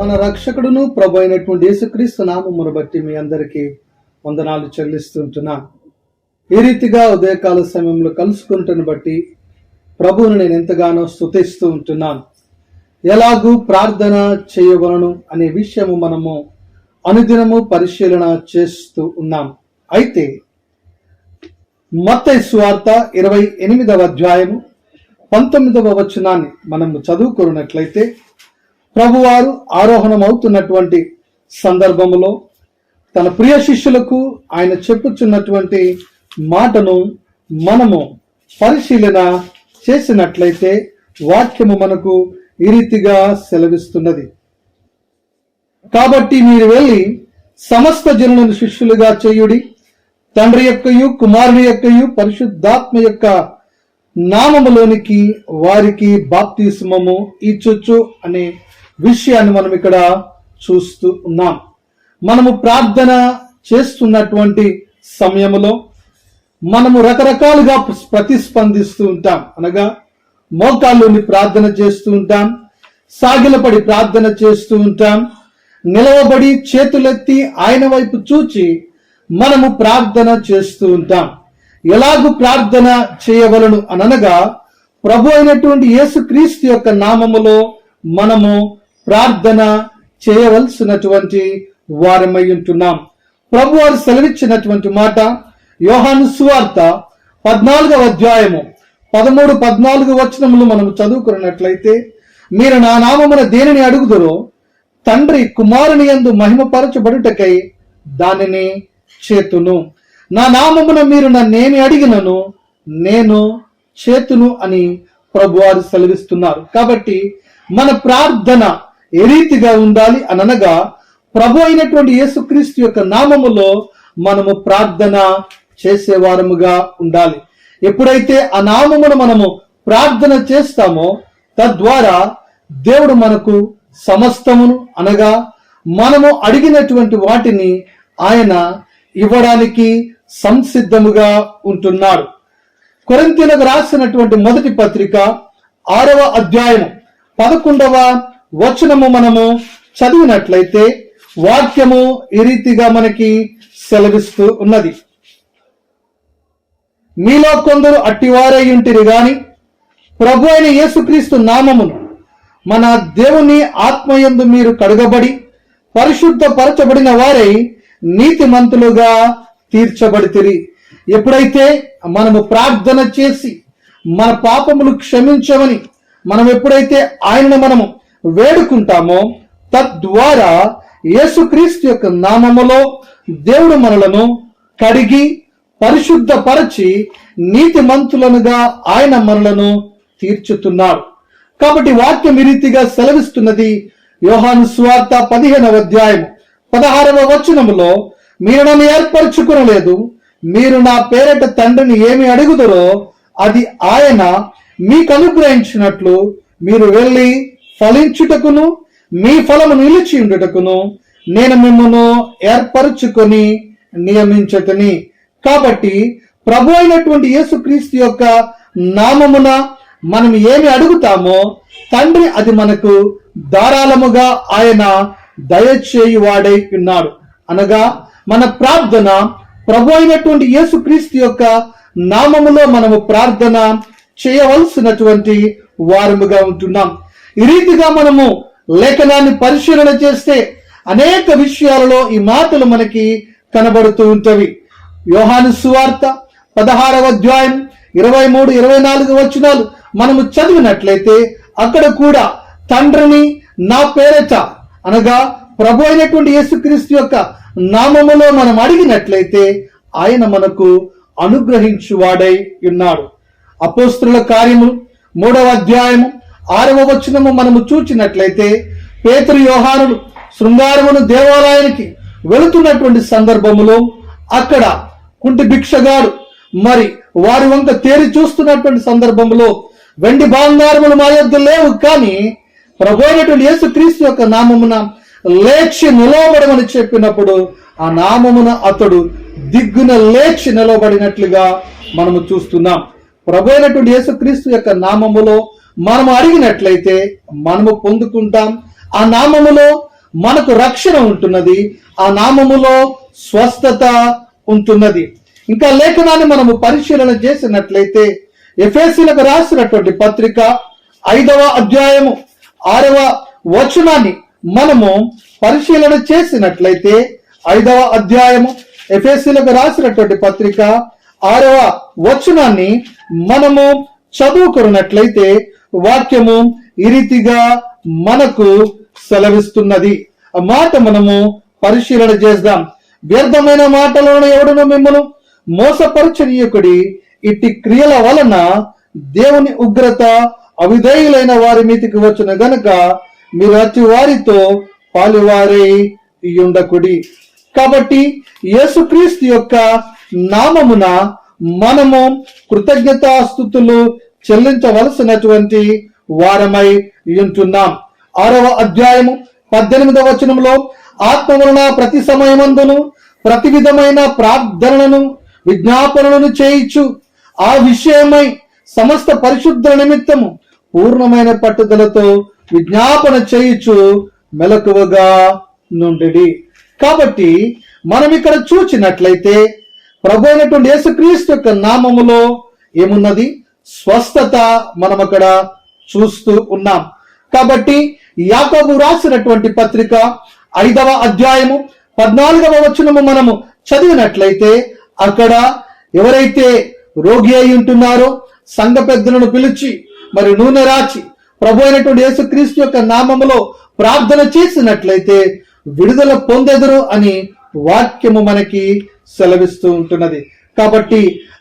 మన రక్షకుడును ప్రభు అయినటువంటి యేసుక్రీస్తు నామమును బట్టి మీ అందరికీ వందనాలు చెల్లిస్తుంటున్నా. ఈ రీతిగా ఉదయకాల సమయంలో కలుసుకుంటున్న బట్టి ప్రభువును నేను ఎంతగానో స్థుతిస్తూ ఉంటున్నాను. ఎలాగూ ప్రార్థన చేయవలను అనే విషయము మనము అనుదినము పరిశీలన చేస్తూ ఉన్నాం. అయితే మత సువార్త ఇరవై ఎనిమిదవ అధ్యాయము పంతొమ్మిదవ వచనాన్ని మనము చదువుకున్నట్లయితే ప్రభువారు ఆరోహణమవుతున్నటువంటి సందర్భంలో సందర్భములో తన ప్రియ శిష్యులకు ఆయన చెప్పుచున్నటువంటి మాటను మనము పరిశీలన చేసినట్లయితే వాక్యము మనకు ఈ రీతిగా సెలవిస్తున్నది. కాబట్టి మీరు వెళ్ళి సమస్త జనులను శిష్యులుగా చేయుడి తండ్రి యొక్కయు కుమారుని యొక్కయు పరిశుద్ధాత్మ యొక్క నామములోనికి వారికి బాప్తిస్మము ఇచ్చొచ్చు అనే విషయాన్ని మనం ఇక్కడ చూస్తూ ఉన్నాం. మనము ప్రార్థన చేస్తున్నటువంటి సమయంలో మనము రకరకాలుగా ప్రతిస్పందిస్తూ ఉంటాం. అనగా మోకాళ్ళుని ప్రార్థన చేస్తూ ఉంటాం సాగిలపడి ప్రార్థన చేస్తూ ఉంటాం నిలవబడి చేతులెత్తి ఆయన వైపు చూచి మనము ప్రార్థన చేస్తూ ఉంటాం. ఎలాగూ ప్రార్థన చేయవలను అనగా ప్రభు అయినటువంటి యేసుక్రీస్తు యొక్క నామములో మనము ప్రార్థన చేయవలసినటువంటి వారమై ఉంటున్నాం. ప్రభు వారు సెలవిచ్చినటువంటి మాట యోహాను సువార్త పద్నాలుగవ అధ్యాయము పదమూడు పద్నాలుగు వచనములు మనం చదువుకున్నట్లయితే మీరు నా నామమున దేనిని అడుగుదరో తండ్రి కుమారుని యందు మహిమపరచబడుటకై దానిని చేతును. నా నామమున మీరు నన్నేమి అడిగినను నేను చేతును అని ప్రభువారు సెలవిస్తున్నారు. కాబట్టి మన ప్రార్థన ఏ రీతిగా ఉండాలి అనగా ప్రభు అయినటువంటి యేసుక్రీస్తు యొక్క నామములో మనము ప్రార్థన చేసేవారముగా ఉండాలి. ఎప్పుడైతే ఆ నామమును మనము ప్రార్థన చేస్తామో తద్వారా దేవుడు మనకు సమస్తమును అనగా మనము అడిగినటువంటి వాటిని ఆయన ఇవ్వడానికి సంసిద్ధముగా ఉంటున్నాడు. కొరంతీలకు రాసినటువంటి మొదటి పత్రిక ఆరవ అధ్యాయం పదకొండవ వచనము మనము చదివినట్లయితే వాక్యము ఈ రీతిగా మనకి సెలవిస్తూ ఉన్నది. మీలో కొందరు అట్టివారై ఉంటిరి గాని ప్రభు అయిన యేసుక్రీస్తు నామమును మన దేవుని ఆత్మయందు మీరు కడుగబడి పరిశుద్ధ పరచబడిన వారై నీతిమంతులుగా తీర్చబడితిరి. ఎప్పుడైతే మనము ప్రార్థన చేసి మన పాపములు క్షమించమని మనం ఎప్పుడైతే ఆయనను మనము వేడుకుంటామో తద్వారా యేసుక్రీస్తు యొక్క నామములో దేవుడు మనలను కడిగి పరిశుద్ధపరచి నీతిమంతులనుగా ఆయన మనలను తీర్చుతున్నాడు. కాబట్టి వాక్యం ఈ రీతిగా సెలవిస్తున్నది యోహాను స్వార్త పదిహేనవ అధ్యాయం పదహారవ వచనములో మీరు నన్ను ఏర్పరచుకునలేదు. మీరు నా పేరట తండ్రిని ఏమి అడుగుదరో అది ఆయన మీకు అనుగ్రహించినట్లు మీరు వెళ్ళి ఫలించుటకును మీ ఫలము నిలిచి ఉండుటకును నేను మిమ్మను ఏర్పరచుకొని నియమించటని. కాబట్టి ప్రభు అయినటువంటి యేసుక్రీస్తు యొక్క నామమున మనం ఏమి అడుగుతామో తండ్రి అది మనకు ధారాళముగా ఆయన దయచేయువాడై ఉన్నాడు. అనగా మన ప్రార్థన ప్రభు అయినటువంటి యేసుక్రీస్తు యొక్క నామములో మనము ప్రార్థన చేయవలసినటువంటి వారముగా ఉంటున్నాం. ఈ రీతిగా మనము లేఖనాన్ని పరిశీలన చేస్తే అనేక విషయాలలో ఈ మాటలు మనకి కనబడుతూ ఉంటవి. యోహాను సువార్త పదహారవ అధ్యాయం ఇరవై మూడు ఇరవై నాలుగు వచనాలు మనము చదివినట్లయితే అక్కడ కూడా తండ్రిని నా పేరట అనగా ప్రభు అయినటువంటి యేసుక్రీస్తు యొక్క నామములో మనం అడిగినట్లయితే ఆయన మనకు అనుగ్రహించువాడై ఉన్నాడు. అపోస్తుల కార్యము మూడవ అధ్యాయము ఆరవ వచనము మనము చూచినట్లయితే పేతురు యోహానులు శృంగారమును దేవాలయానికి వెళుతున్నటువంటి సందర్భములో అక్కడ కుంటి భిక్షగాడు మరి వారి వంక తేరి చూస్తున్నటువంటి సందర్భంలో వెండి బంగారములు మా యొద్ద లేవు కానీ ప్రభు అయినటువంటి యేసుక్రీస్తు యొక్క నామమున లేచి నిలవబడమని చెప్పినప్పుడు ఆ నామమున అతడు దిగ్గున లేచి నిలవబడినట్లుగా మనము చూస్తున్నాం. ప్రభు అయినటువంటి యేసుక్రీస్తు యొక్క నామములో మనము అడిగినట్లయితే మనము పొందుకుంటాం. ఆ నామములో మనకు రక్షణ ఉంటున్నది. ఆ నామములో స్వస్థత ఉంటున్నది. ఇంకా లేఖనాన్ని మనము పరిశీలన చేసినట్లయితే ఎఫ్ఎస్సీలకు రాసినటువంటి పత్రిక ఐదవ అధ్యాయము ఆరవ వచనాన్ని మనము పరిశీలన చేసినట్లయితే ఐదవ అధ్యాయము ఎఫ్ఎస్సీలకు రాసినటువంటి పత్రిక ఆరవ వచనాన్ని మనము చదువుకున్నట్లయితే వాక్యము ఈ రీతిగా మనకు సెలవిస్తున్నది. ఆ మాట మనము పరిశీలన చేద్దాం. వ్యర్థమైన మాటలను ఎవడను మిమ్మల్ని మోసపరచనీయకుడి ఇట్టి క్రియల వలన దేవుని ఉగ్రత అవిధేయులైన వారి మీదికి వచ్చిన గనక మీరు అతి వారితో పాలువారై ఉండకుడి కాబట్టి యేసుక్రీస్తు యొక్క నామమున మనము కృతజ్ఞతాస్థుతులు చెల్లించవలసినటువంటి వారమై ఉంటున్నాం. ఆరవ అధ్యాయము పద్దెనిమిదవ వచనంలో ఆత్మ వలన ప్రతి సమయమందును ప్రతి విధమైన ప్రార్థనలను విజ్ఞాపనలను చేయించు. ఆ విషయమై సమస్త పరిశుద్ధ నిమిత్తము పూర్ణమైన పట్టుదలతో విజ్ఞాపన చేయించు మెలకువగా నుండి కాబట్టి మనం ఇక్కడ చూచినట్లయితే ప్రభు అయినటువంటి యేసుక్రీస్తు యొక్క నామములో ఏమున్నది? స్వస్థత మనం అక్కడ చూస్తూ ఉన్నాం. కాబట్టి యాకోబు రాసినటువంటి పత్రిక ఐదవ అధ్యాయము పద్నాలుగవ వచనము మనము చదివినట్లయితే అక్కడ ఎవరైతే రోగి అయి ఉంటున్నారో సంఘ పెద్దలను పిలిచి మరి నూనె రాచి ప్రభు అయినటువంటి యేసుక్రీస్తు యొక్క నామములో ప్రార్థన చేసినట్లయితే విడుదల పొందెదరు అని వాక్యము మనకి సెలవిస్తూ ఉంటున్నది. కాబట్టి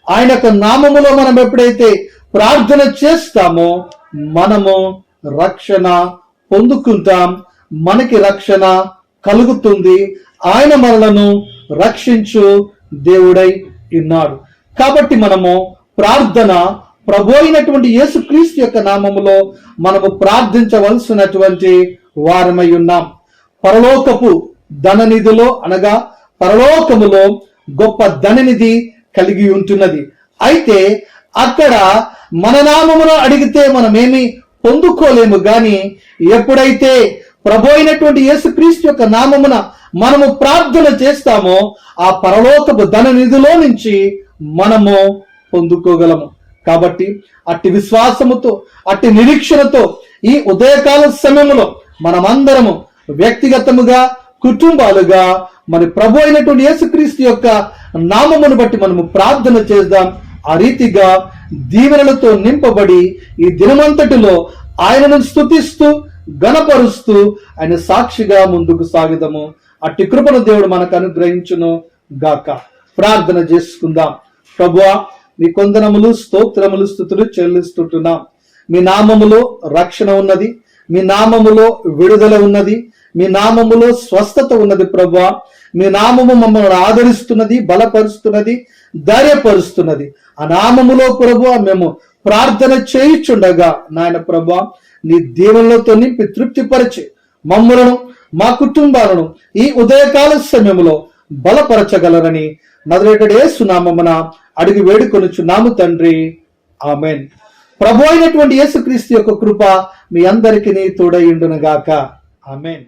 ఆయన యొక్క నామములో మనం ఎప్పుడైతే ప్రార్థన చేస్తామో మనము రక్షణ పొందుకుంటాం మనకి రక్షణ కలుగుతుంది. ఆయన మనలను రక్షించు దేవుడై ఉన్నాడు. కాబట్టి మనము ప్రార్థన ప్రభు అయినటువంటి యేసుక్రీస్తు యొక్క నామములో మనము ప్రార్థించవలసినటువంటి వారమై ఉన్నాం. పరలోకపు ధననిధిలో అనగా పరలోకములో గొప్ప ధననిధి కలిగి ఉంటున్నది. అయితే అక్కడ మన నామమును అడిగితే మనమేమి పొందుకోలేము. గాని ఎప్పుడైతే ప్రభు అయినటువంటి యేసుక్రీస్తు యొక్క నామమున మనము ప్రార్థన చేస్తామో ఆ పరలోకపు ధన నిధిలో నుంచి మనము పొందుకోగలము. కాబట్టి అట్టి విశ్వాసముతో అట్టి నిరీక్షణతో ఈ ఉదయకాల సమయంలో మనమందరము వ్యక్తిగతముగా కుటుంబాలుగా మరి ప్రభు అయినటువంటి యేసుక్రీస్తు యొక్క నామమును బట్టి మనము ప్రార్థన చేద్దాం. ఆ రీతిగా దీవెనలతో నింపబడి ఈ దినమంతటిలో ఆయనను స్తుతిస్తూ గణపరుస్తూ ఆయన సాక్షిగా ముందుకు సాగుదాము. అట్టి కృపను దేవుడు మనకు అనుగ్రహించును గాక. ప్రార్థన చేసుకుందాం. ప్రభువా మీ కొందనములు స్తోత్రములు స్థుతులు చెల్లిస్తుంటున్నాం. మీ నామములో రక్షణ ఉన్నది. మీ నామములో విడుదల ఉన్నది. మీ నామములో స్వస్థత ఉన్నది ప్రభా మీ నామము మమ్మల్ని ఆదరిస్తున్నది బలపరుస్తున్నది ధైర్యపరుస్తున్నది. ఆ నామములో ప్రభు మేము ప్రార్థన చేయుచుండగా నాయన ప్రభా నీ దీవెనలతో నింపి తృప్తిపరిచి మమ్మలను మా కుటుంబాలను ఈ ఉదయకాల సమయంలో బలపరచగలరని నదులేటడే సునామమున అడిగి వేడుకొనుచున్నాము తండ్రి. ఆమెన్. ప్రభు అయినటువంటి యేసుక్రీస్తు యొక్క కృప మీ అందరికీ తోడయుండునుగాక ఆమెన్.